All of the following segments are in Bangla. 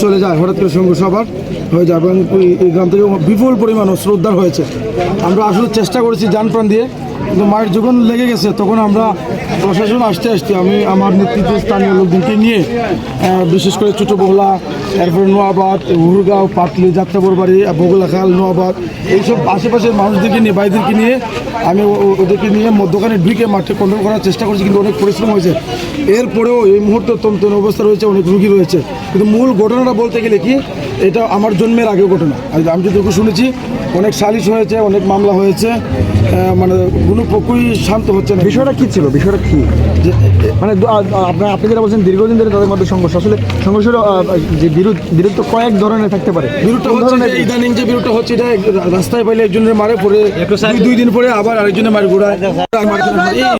চলে যায় হঠাৎ করে সঙ্গ সবার হয়ে যায় এবং এই- গ্রাম থেকে বিপুল পরিমাণ শ্রদ্ধার হয়েছে। আমরা আসলে চেষ্টা করেছি যান প্রাণ দিয়ে কিন্তু মায়ের যখন লেগে গেছে, তখন আমরা প্রশাসন আসতে আসতে আমি আমার নেতৃত্বে স্থানীয় লোকজনকে নিয়ে বিশেষ করে ছোটো বহলা, এরপরে নোয়াবাদ, হুরগাঁও, পাটলি, যাত্রাপুরবাড়ি, বগুলাখাল, নোয়াবাদ, এইসব আশেপাশের মানুষদেরকে নিয়ে বাইদেরকে নিয়ে আমি ওদেরকে নিয়ে মধ্যখানে ঢুকে মাঠে কন্ট্রোল করার চেষ্টা করছি, কিন্তু অনেক পরিশ্রম হয়েছে। এরপরেও এই মুহূর্তে তন্তন অবস্থা রয়েছে, অনেক রুগী রয়েছে। কিন্তু মূল ঘটনাটা বলতে গেলে কি এটা আমার জন্মের আগেও ঘটনা। আর আমি যেটুকু শুনেছি অনেক সালিশ হয়েছে অনেক মামলা হয়েছে মানে কোনো পক্ষই শান্ত হচ্ছে না। বিষয়টা কী ছিল? বিষয়টা কী? যে মানে আপনার আপনি যেটা বলছেন দীর্ঘদিন ধরে তাদের মধ্যে সংঘর্ষ। আসলে সংঘর্ষের যে বিরোধ বিরোধ তো কয়েক ধরনের থাকতে পারে। বিরুদ্ধ হচ্ছে ইদানিং যে বিরুদ্ধ হচ্ছে এটা রাস্তায় পাইলে একজনের মারে পরে দুই- দুই দিন পরে আবার আরেকজনের মারে ঘোড়ায়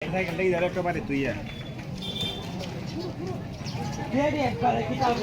Saya kan lagi dalam kamar itu ya. মারতে না মারে। এই